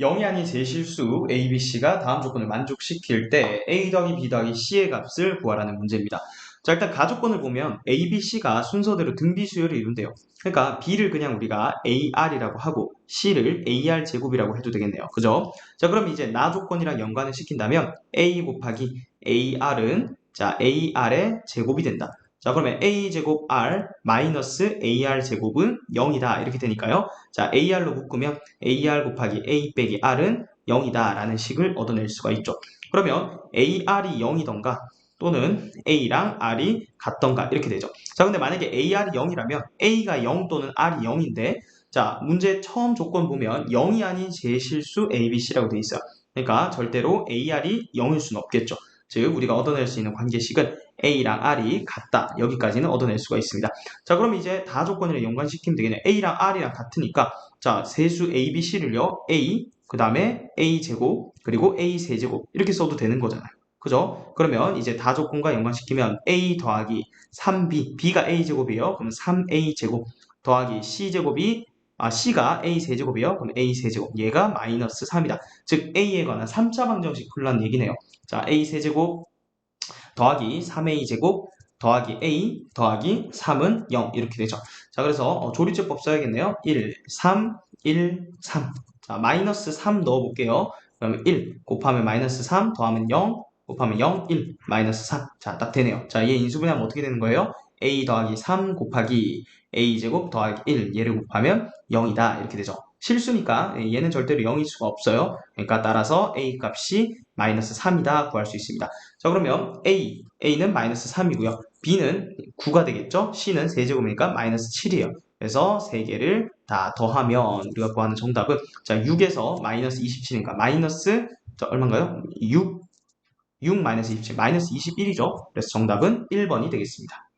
0이 아닌 제 실수 A, B, C가 다음 조건을 만족시킬 때 A 더하기 B 더하기 C의 값을 구하라는 문제입니다. 자 일단 가조건을 보면 A, B, C가 순서대로 등비 수열을 이룬대요. 그러니까 B를 그냥 우리가 AR이라고 하고 C를 AR 제곱이라고 해도 되겠네요. 그죠? 자 그럼 이제 나 조건이랑 연관을 시킨다면 A 곱하기 AR은 자 AR의 제곱이 된다. 자 그러면 a 제곱 r 마이너스 ar 제곱은 0이다 이렇게 되니까요. 자 ar로 묶으면 ar 곱하기 a 빼기 r은 0이다 라는 식을 얻어낼 수가 있죠. 그러면 ar이 0이던가 또는 a랑 r이 같던가 이렇게 되죠. 자 근데 만약에 ar이 0이라면 a가 0 또는 r이 0인데 자 문제 처음 조건 보면 0이 아닌 제실수 abc라고 돼 있어요. 그러니까 절대로 ar이 0일 수는 없겠죠. 즉 우리가 얻어낼 수 있는 관계식은 A랑 R이 같다. 여기까지는 얻어낼 수가 있습니다. 자 그럼 이제 다 조건을 연관시키면 되겠네요. A랑 R이랑 같으니까 자 세수 A, B, C를요. A 그 다음에 A 제곱 그리고 A 세제곱 이렇게 써도 되는 거잖아요. 그죠? 그러면 이제 다 조건과 연관시키면 A 더하기 3B B가 A 제곱이에요. 그럼 3A 제곱 더하기 C 제곱이 아, C가 A 세제곱이에요. 그럼 A 세제곱. 얘가 마이너스 3이다. 즉, A에 관한 3차 방정식 풀란 얘기네요. 자, A 세제곱 더하기 3A 제곱 더하기 A 더하기 3은 0 이렇게 되죠. 자, 그래서 어, 조리제법 써야겠네요. 1, 3, 1, 3. 자, 마이너스 3 넣어볼게요. 그러면 1 곱하면 마이너스 3 더하면 0 곱하면 0, 1, 마이너스 3. 자, 딱 되네요. 자, 얘 인수분해하면 어떻게 되는 거예요? A 더하기 3 곱하기 a제곱 더하기 1 얘를 곱하면 0이다 이렇게 되죠. 실수니까 얘는 절대로 0일 수가 없어요. 그러니까 따라서 a 값이 마이너스 3이다 구할 수 있습니다. 자 그러면 a, a는 마이너스 3이고요. b는 9가 되겠죠. c는 세제곱이니까 마이너스 7이에요. 그래서 세 개를 다 더하면 우리가 구하는 정답은 자 6에서 마이너스 27이니까 마이너스 자, 얼마인가요? 6 6 마이너스 27 마이너스 21이죠. 그래서 정답은 1번이 되겠습니다.